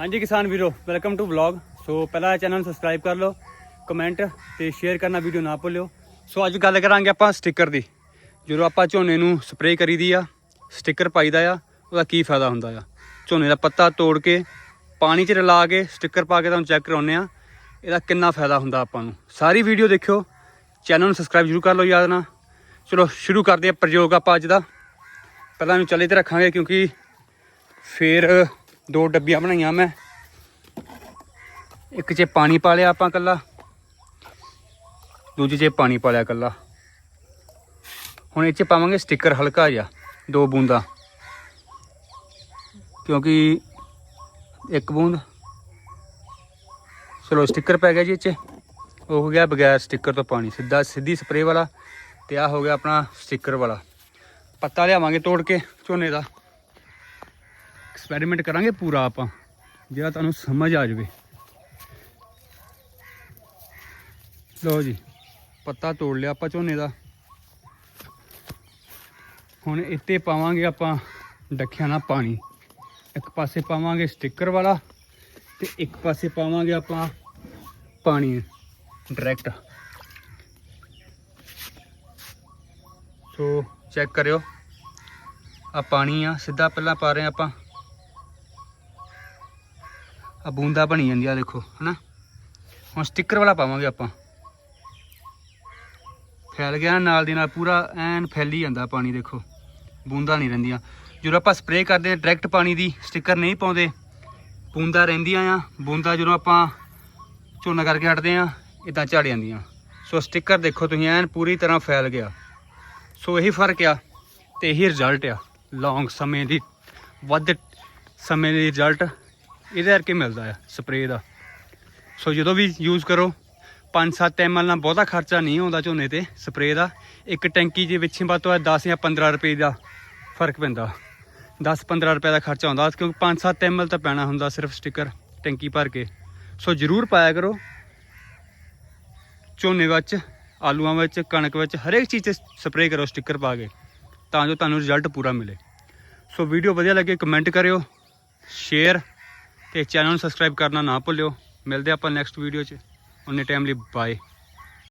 ਹਾਂਜੀ ਕਿਸਾਨ ਵੀਰੋ ਵੈਲਕਮ ਟੂ ਵਲੌਗ ਸੋ ਪਹਿਲਾਂ ਚੈਨਲ ਨੂੰ ਸਬਸਕ੍ਰਾਈਬ ਕਰ ਲਓ ਕਮੈਂਟ ਤੇ ਸ਼ੇਅਰ ਕਰਨਾ ਵੀਡੀਓ ਨਾ ਭੁੱਲਿਓ। ਸੋ ਅੱਜ ਗੱਲ ਕਰਾਂਗੇ ਆਪਾਂ ਸਟicker ਦੀ। ਜਦੋਂ ਆਪਾਂ ਝੋਨੇ ਨੂੰ ਸਪਰੇਅ ਕਰੀਦੀ ਆ ਸਟicker ਪਾਈਦਾ ਆ, ਉਹਦਾ ਕੀ ਫਾਇਦਾ ਹੁੰਦਾ ਆ? ਝੋਨੇ ਦਾ ਪੱਤਾ ਤੋੜ ਕੇ, ਪਾਣੀ 'ਚ ਰਲਾ ਕੇ ਸਟicker ਪਾ ਕੇ ਤੁਹਾਨੂੰ ਚੈੱਕ ਕਰਾਉਂਦੇ ਆ। ਇਹਦਾ ਕਿੰਨਾ ਫਾਇਦਾ ਹੁੰਦਾ ਆਪਾਂ ਨੂੰ? ਸਾਰੀ ਵੀਡੀਓ ਦੇਖਿਓ। ਚੈਨਲ ਨੂੰ ਸਬਸਕ੍ਰਾਈਬ ਜ਼ਰੂਰ ਕਰ ਲਓ, ਯਾਦ ਨਾ ਚਲੋ, ਸ਼ੁਰੂ ਕਰਦੇ ਆ ਪ੍ਰਯੋਗ ਆਪਾਂ ਅੱਜ ਦਾ। ਪਹਿਲਾਂ ਇਹਨੂੰ ਚੱਲੇ ਤੇ ਰੱਖਾਂਗੇ ਕਿਉਂਕਿ ਫੇਰ ਦੋ ਡੱਬੀਆਂ ਬਣਾਈਆਂ ਮੈਂ। ਇੱਕ 'ਚ ਪਾਣੀ ਪਾ ਲਿਆ ਆਪਾਂ ਕੱਲਾ ਦੂਜੇ 'ਚ ਪਾਣੀ ਪਾ ਲਿਆ ਕੱਲਾ ਹੁਣ ਇਹ 'ਚ ਪਾਵਾਂਗੇ ਸਟicker ਹਲਕਾ ਜਿਹਾ, ਦੋ ਬੂੰਦਾਂ। ਕਿਉਂਕਿ ਇੱਕ ਬੂੰਦ। ਚਲੋ ਸਟicker ਪੈ ਗਿਆ ਜੀ ਇਹ 'ਚ। ਉਹ ਹੋ ਗਿਆ ਬਗੈਰ ਸਟicker ਤੋਂ ਪਾਣੀ, ਸਿੱਧਾ, ਸਿੱਧੀ ਸਪਰੇਅ ਵਾਲਾ ਤੇ ਆ ਹੋ ਗਿਆ ਆਪਣਾ ਸਟicker ਵਾਲਾ। ਪੱਤਾ ਲਿਆਵਾਂਗੇ ਤੋੜ ਕੇ ਝੋਨੇ ਦਾ। ਐਕਸਪੈਰੀਮੈਂਟ ਕਰਾਂਗੇ ਪੂਰਾ ਆਪਾਂ, ਜਿਹੜਾ ਤੁਹਾਨੂੰ ਸਮਝ ਆ ਜਾਵੇ। ਲਓ ਜੀ, ਪੱਤਾ ਤੋੜ ਲਿਆ ਆਪਾਂ ਝੋਨੇ ਦਾ। ਹੁਣ ਇੱਥੇ ਪਾਵਾਂਗੇ ਆਪਾਂ ਡੱਖਿਆਂ ਨਾਲ ਪਾਣੀ। ਇੱਕ ਪਾਸੇ ਪਾਵਾਂਗੇ ਸਟicker ਵਾਲਾ ਤੇ ਇੱਕ ਪਾਸੇ ਪਾਵਾਂਗੇ ਆਪਾਂ ਪਾਣੀ ਡਾਇਰੈਕਟ ਸੋ ਚੈੱਕ ਕਰਿਓ ਆ ਪਾਣੀ ਆ, ਸਿੱਧਾ ਪਹਿਲਾਂ ਪਾ ਰਹੇ ਹਾਂ ਆਪਾਂ। ਆ ਬੂੰਦਾ ਬਣੀ ਜਾਂਦੀ ਆ, ਦੇਖੋ, ਹਨਾ? ਹੁਣ ਸਟicker ਵਾਲਾ ਪਾਵਾਂਗੇ ਆਪਾਂ। ਫੈਲ ਗਿਆ ਨਾਲ ਦੀ ਨਾਲ, ਪੂਰਾ ਐਨ ਫੈਲੀ ਜਾਂਦਾ ਪਾਣੀ, ਦੇਖੋ। ਬੂੰਦਾ ਨਹੀਂ ਰਹਿੰਦੀਆਂ। ਜਦੋਂ ਆਪਾਂ ਸਪਰੇਅ ਕਰਦੇ ਹਾਂ ਡਾਇਰੈਕਟ ਪਾਣੀ ਦੀ ਸਟicker ਨਹੀਂ ਪਾਉਂਦੇ, ਬੂੰਦਾ ਰਹਿੰਦੀਆਂ ਆ। ਬੂੰਦਾ ਜਦੋਂ ਆਪਾਂ ਝੋਨਾ ਕਰਕੇ ਹਟਦੇ ਆ ਇਦਾਂ ਝੜ ਜਾਂਦੀਆਂ। ਸੋ ਸਟicker ਦੇਖੋ ਤੁਸੀਂ, ਐਨ ਪੂਰੀ ਤਰ੍ਹਾਂ ਫੈਲ ਗਿਆ। ਸੋ ਇਹੀ ਫ਼ਰਕ ਆ ਤੇ ਇਹੀ ਰਿਜ਼ਲਟ ਆ। ਲੌਂਗ ਸਮੇਂ ਦੀ, ਵੱਧ ਸਮੇਂ ਦੀ ਰਿਜ਼ਲਟ ਇਹਦੇ ਕਰਕੇ ਮਿਲਦਾ ਆ ਸਪਰੇਅ ਦਾ। ਸੋ ਜਦੋਂ ਵੀ ਯੂਜ਼ ਕਰੋ 5-7 ml ਨਾਲ ਬਹੁਤਾ ਖਰਚਾ ਨਹੀਂ ਆਉਂਦਾ ਝੋਨੇ ਤੇ ਸਪਰੇਅ ਦਾ। ਇੱਕ ਟੈਂਕੀ ਦੇ ਵਿੱਚ ਵੱਧ ਤੋਂ ਵੱਧ 10 ਜਾਂ 15 ਰੁਪਏ ਦਾ ਫ਼ਰਕ ਪੈਂਦਾ। 10-15 ਰੁਪਏ ਦਾ ਖਰਚਾ ਆਉਂਦਾ, ਕਿਉਂਕਿ 5-7 ml ਤਾਂ ਪੈਣਾ ਹੁੰਦਾ ਸਿਰਫ ਸਟicker ਟੈਂਕੀ ਭਰ ਕੇ। ਸੋ ਜ਼ਰੂਰ ਪਾਇਆ ਕਰੋ। ਝੋਨੇ ਵਿੱਚ, ਆਲੂਆਂ ਵਿੱਚ, ਕਣਕ ਵਿੱਚ ਹਰੇਕ ਚੀਜ਼ ਤੇ ਸਪਰੇਅ ਕਰੋ ਸਟicker ਪਾ ਕੇ, ਤਾਂ ਜੋ ਤੁਹਾਨੂੰ ਰਿਜ਼ਲਟ ਪੂਰਾ ਮਿਲੇ। ਸੋ ਵੀਡੀਓ ਵਧੀਆ ਲੱਗੇ ਕਮੈਂਟ ਕਰਿਓ ਸ਼ੇਅਰ ਤੇ ਚੈਨਲ ਨੂੰ ਸਬਸਕ੍ਰਾਈਬ ਕਰਨਾ ਨਾ ਭੁੱਲਿਓ। ਮਿਲਦੇ ਆਪਾਂ ਨੈਕਸਟ ਵੀਡੀਓ 'ਚ। ਉਹਨੇ ਟਾਈਮ ਲਈ ਬਾਏ